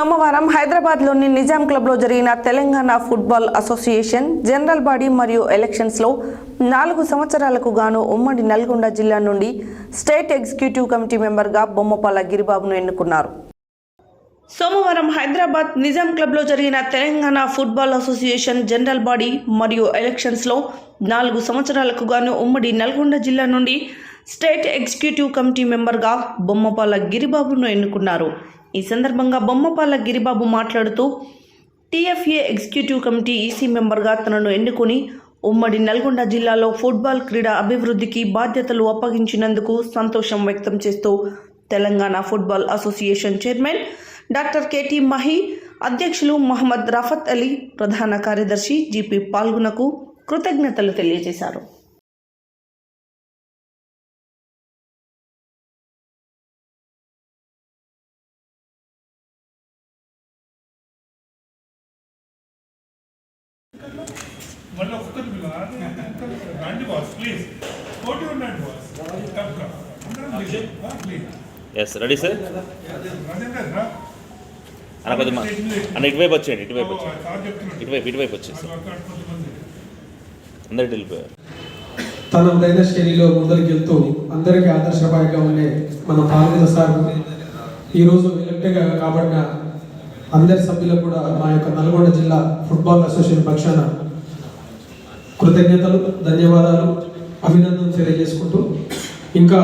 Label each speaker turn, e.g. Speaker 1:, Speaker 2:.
Speaker 1: సోమవారం హైదరాబాద్లోని నిజాం క్లబ్లో జరిగిన Telangana football association general body మరియు ఎలక్షన్స్లో నాలుగు సంవత్సరాలకు గాను ఉమ్మడి నల్గొండ జిల్లా నుండి స్టేట్ ఎగ్జిక్యూటివ్ కమిటీ మెంబర్గా బొమ్మపాల గిరిబాబును ఎన్నుకున్నారు. సోమవారం హైదరాబాద్ నిజాం క్లబ్లో జరిగిన Telangana football association general body మరియు ఎలక్షన్స్లో నాలుగు సంవత్సరాలకు గాను ఉమ్మడి నల్గొండ జిల్లా నుండి స్టేట్ ఎగ్జిక్యూటివ్ కమిటీ మెంబర్గా బొమ్మపాల గిరిబాబును ఎన్నుకున్నారు. ఈ సందర్భంగా బొమ్మపాల గిరిబాబు మాట్లాడుతూ టీఎఫ్ఏ ఎగ్జిక్యూటివ్ కమిటీ ఈసీ మెంబర్గా తనను ఎన్నుకుని ఉమ్మడి నల్గొండ జిల్లాలో ఫుట్బాల్ క్రీడ అభివృద్ధికి బాధ్యతలు అప్పగించినందుకు సంతోషం వ్యక్తం చేస్తూ Telangana football association chairman doctor K T అధ్యక్షులు మహమ్మద్ రఫత్ అలీ ప్రధాన కార్యదర్శి జీపీ పాల్గొనకు కృతజ్ఞతలు తెలియజేశారు.
Speaker 2: మళ్ళీ ఒక్కరు పిల్ల రండి బాస్ ప్లీజ్ పోటీ ఉండండి బాస్. కమ్ కమ్ అందరం ప్లీజ్
Speaker 3: ఎస్ రెడీ సార్ అన్న కొద్ది అన్న ఇటువైపు వచ్చేయండి ఇటువైపు వచ్చేయండి. ఇటువైపు ఇటువైపు వచ్చేసి
Speaker 2: అందరికి వెళ్ళిపోయారు. తన
Speaker 3: అందరు శైలిలో
Speaker 4: ముందరికి శైలిలో అందరికీ ఆదర్శపాయంగా ఉండే మన పార్వత సార్. ఈరోజు ఎలక్ట్గా కాబడిన అందరి సభ్యులకు కూడా మా యొక్క నల్గొండ జిల్లా ఫుట్బాల్ అసోసియేషన్ పక్షాన కృతజ్ఞతలు ధన్యవాదాలు అభినందనలు తెలియజేసుకుంటూ ఇంకా